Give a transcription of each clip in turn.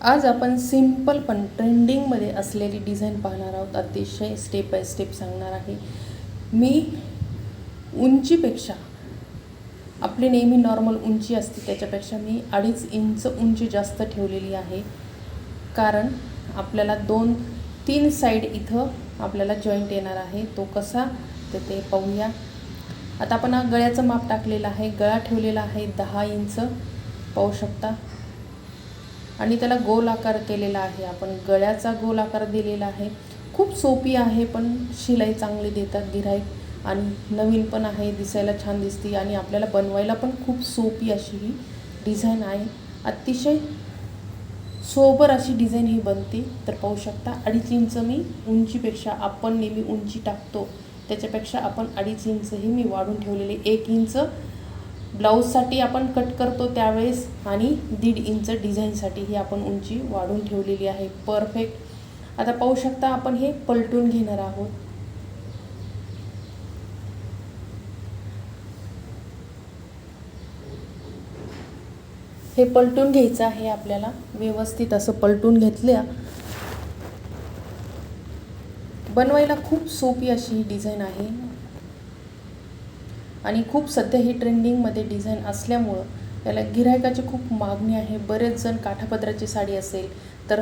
आज आपण सिंपल पण ट्रेंडिंगमध्ये असलेली डिझाईन पाहणार आहोत. अतिशय स्टेप बाय स्टेप सांगणार आहे. मी उंचीपेक्षा आपली नेहमी नॉर्मल उंची असते त्याच्यापेक्षा मी अडीच इंच उंची जास्त ठेवलेली आहे. कारण आपल्याला दोन तीन साईड इथं आपल्याला जॉईंट येणार आहे. तो कसा तर ते पाहूया. आता आपण हा गळ्याचं माप टाकलेलं आहे. गळा ठेवलेला आहे दहा इंच. पाहू शकता. आणि त्याला गोल आकार केलेला आहे. आपण गळ्याचा गोल आकार दिलेला आहे. खूप सोपी आहे पण शिलाई चांगली देतात गिऱ्हाईक. आणि नवीन पण आहे दिसायला छान दिसते. आणि आपल्याला बनवायला पण खूप सोपी अशी ही डिझाईन आहे. अतिशय सोबर अशी डिझाईन ही बनते. तर पाहू शकता अडीच इंच मी उंचीपेक्षा आपण नेहमी उंची टाकतो. त्याच्यापेक्षा आपण अडीच इंच ही मी वाढून ठेवलेले एक इंच ब्लाऊजसाठी आपण कट करतो त्यावेळेस आणि दीड इंच डिझाईनसाठी ही आपण उंची वाढून ठेवलेली आहे. परफेक्ट आता पाहू शकता आपण हे पलटून घेणार आहोत. हे पलटून घ्यायचं आहे आपल्याला. व्यवस्थित असं पलटून घेतल्या. बनवायला खूप सोपी अशी ही डिझाईन आहे. आणि खूप सध्या ही ट्रेंडिंगमध्ये डिझाईन असल्यामुळं त्याला गिरायकाची खूप मागणी आहे. बरेच जण काठापदराची साडी असेल तर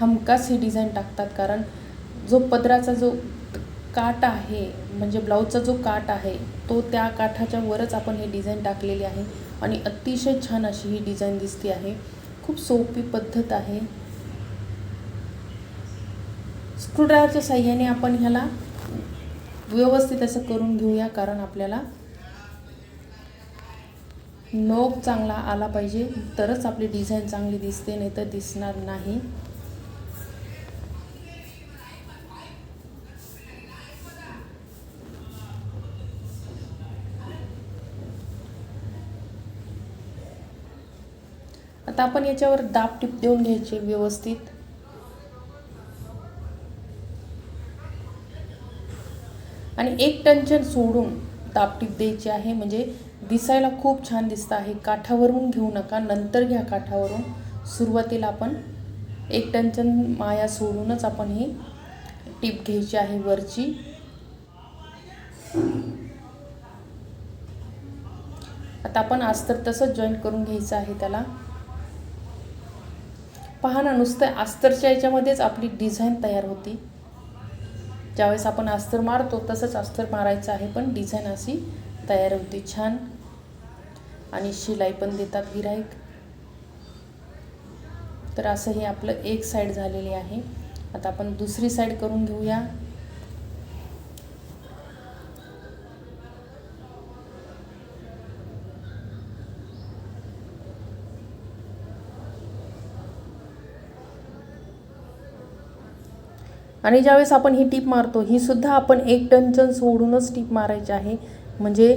हमखास ही डिझाईन टाकतात. कारण जो पदराचा जो काट आहे म्हणजे ब्लाऊजचा जो काठ आहे तो त्या काठाच्या वरच आपण ही डिझाईन टाकलेली आहे आणि अतिशय छान अशी ही डिझाईन दिसते आहे. खूप सोपी पद्धत आहे. स्क्रूड्रायव्हरच्या साह्याने आपण ह्याला व्यवस्थित असं करून घेऊया कारण आपल्याला नोक चांगला आला पाहिजे. तरच आपली डिझाईन चांगली दिसते नाही तर दिसणार नाही. आता आपण याच्यावर दाब टिप देऊन घ्यायचे व्यवस्थित. आणि एक टंचन सोडून दाबटीप द्यायची आहे म्हणजे दिसायला खूप छान दिसतं आहे. काठावरून घेऊ नका नंतर घ्या काठावरून. सुरुवातीला आपण एक टंचन माया सोडूनच आपण ही टीप घ्यायची आहे वरची. आता आपण अस्तर तसंच जॉईन करून घ्यायचं आहे त्याला. पहा ना नुसतं अस्तरच्या याच्यामध्येच आपली डिझाईन तयार होती. ज्यावेळेस आपण अस्तर मारतो तसंच अस्तर मारायचं आहे पण डिझाईन अशी तयार होती. छान. आणि शिलाई पण देतात गिराईक तर असं हे आपलं एक साईड झालेली आहे. आता आपण दुसरी साईड करून घेऊया. आणि ज्यावेळेस आपण ही टीप मारतो ही सुद्धा आपण एक टनचन सोडूनच टीप मारायची आहे. म्हणजे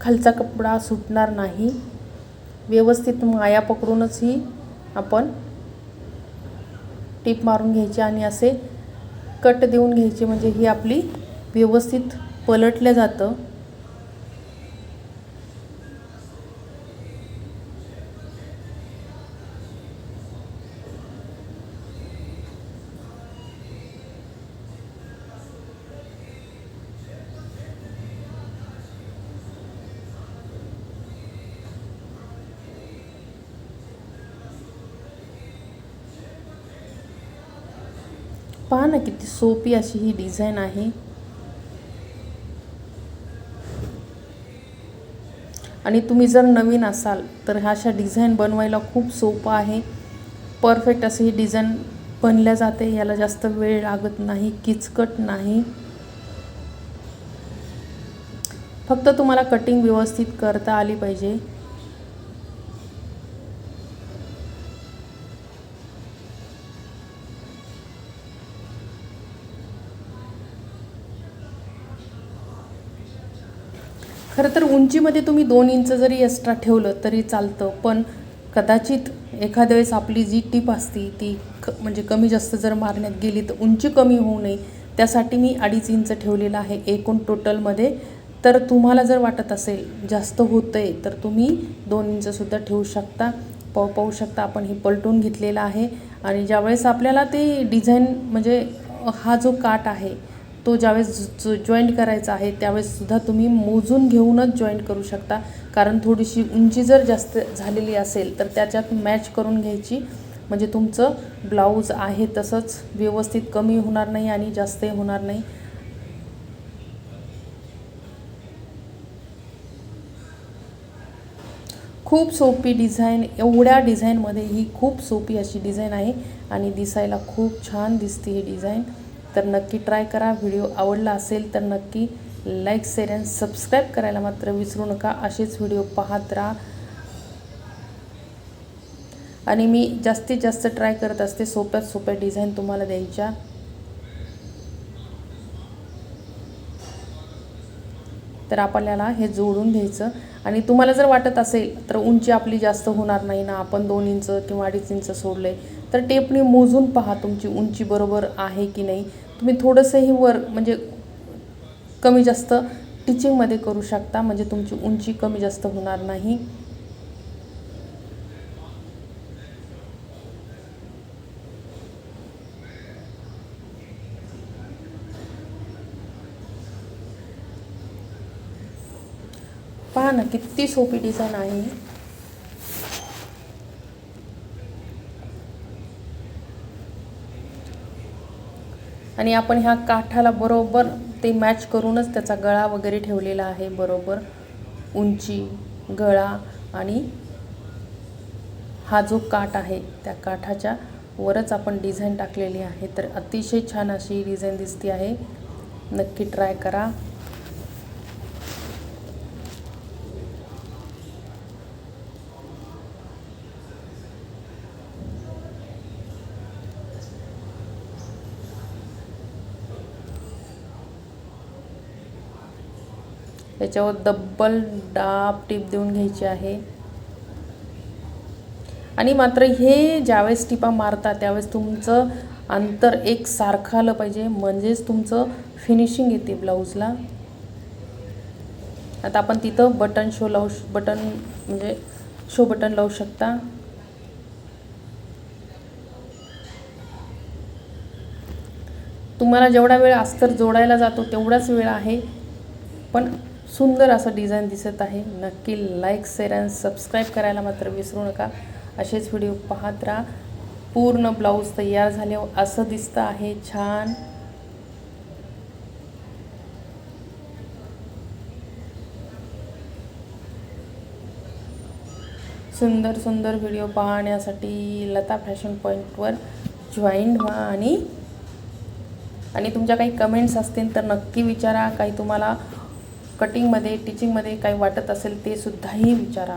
खालचा कपडा सुटणार नाही. व्यवस्थित माया पकडूनच ही आपण टीप मारून घ्यायची आणि असे कट देऊन घ्यायचे. म्हणजे ही आपली व्यवस्थित पलटलं जातं. पहा ना किती सोपी अशी ही डिझाईन आहे. आणि तुम्ही जर नवीन असाल तर ह्या अशा डिझाईन बनवायला खूप सोपं आहे. परफेक्ट असं ही डिझाईन बनल्या जाते याला जास्त वेळ लागत नाही किचकट नाही. फक्त तुम्हाला कटिंग व्यवस्थित करता आली पाहिजे. खरं तर उंचीमध्ये तुम्ही दोन इंच जरी एक्स्ट्रा ठेवलं तरी चालतं पण कदाचित एखाद्या वेळेस आपली जी टीप असती ती क म्हणजे कमी जास्त जर मारण्यात गेली तर उंची कमी होऊ नये. त्यासाठी मी अडीच इंच ठेवलेलं आहे एकूण टोटलमध्ये. तर तुम्हाला जर वाटत असेल जास्त होतं आहे तर तुम्ही दोन इंचसुद्धा ठेवू शकता. पाहू पाहू शकता आपण हे पलटून घेतलेलं आहे. आणि ज्यावेळेस आपल्याला ते डिझाईन म्हणजे हा जो काट आहे तो ज्यावेळेस जो जॉईंट करायचा आहे त्यावेळेससुद्धा तुम्ही मोजून घेऊनच जॉईंट करू शकता. कारण थोडीशी उंची जर जास्त झालेली असेल तर त्याच्यात मॅच करून घ्यायची. म्हणजे तुमचं ब्लाऊज आहे तसंच व्यवस्थित कमी होणार नाही आणि जास्तही होणार नाही. खूप सोपी डिझाईन एवढ्या डिझाईनमध्ये ही खूप सोपी अशी डिझाईन आहे आणि दिसायला खूप छान दिसते ही डिझाईन तर नक्की ट्राय करा. व्हिडिओ आवडला असेल तर नक्की लाईक शेअर अँड सबस्क्राईब करायला मात्र विसरू नका. असेच व्हिडिओ पाहत राहा. आणि मी जास्तीत जास्त ट्राय करत असते. सोप्यात सोप्या डिझाईन तुम्हाला द्यायच्या. तर आपल्याला हे जोडून घ्यायचं. आणि तुम्हाला जर वाटत असेल तर उंची आपली जास्त होणार नाही ना. आपण दोन इंच किंवा अडीच इंच सोडले तर टेपने मोजून पहा तुमची उंची बरोबर आहे की नाही. तुम्ही थोडंसंही वर म्हणजे कमी जास्त टिचिंगमध्ये करू शकता म्हणजे तुमची उंची कमी जास्त होणार नाही. पहा ना किती सोपी डिझाईन आहे. आणि आपण ह्या काठाला बरोबर ते मॅच करूनच त्याचा गळा वगैरे ठेवलेला आहे बरोबर. उंची गळा आणि हा जो काठ आहे त्या काठाच्या वरच आपण डिझाईन टाकलेली आहे. तर अतिशय छान अशी डिझाईन दिसते आहे. नक्की ट्राय करा. याच्यावर डब्बल डाब टीप देऊन घ्यायची आहे. आणि मात्र हे ज्यावेळेस टिपा मारता त्यावेळेस तुमचं अंतर एक सारखं आलं पाहिजे. म्हणजेच तुमचं फिनिशिंग येते ब्लाऊजला आता आपण तिथं बटन शो लावू बटन म्हणजे शो बटन लावू शकता. तुम्हाला जेवढा वेळ अस्तर जोडायला जातो तेवढाच वेळ आहे. पण सुंदर असं डिझाईन दिसत आहे. नक्की लाईक शेअर अँड सबस्क्राईब करायला मात्र विसरू नका. असेच व्हिडिओ पाहत राहा. पूर्ण ब्लाऊज तयार झाल्यावर असं दिसतं आहे. छान. सुंदर सुंदर व्हिडिओ पाहण्यासाठी लता फॅशन पॉईंटवर जॉईन व्हा आणि आणि तुमच्या काही कमेंट्स असतील तर नक्की विचारा. काही तुम्हाला कटिंगमध्ये टिचिंगमध्ये काही वाटत असेल ते सुद्धाही विचारा.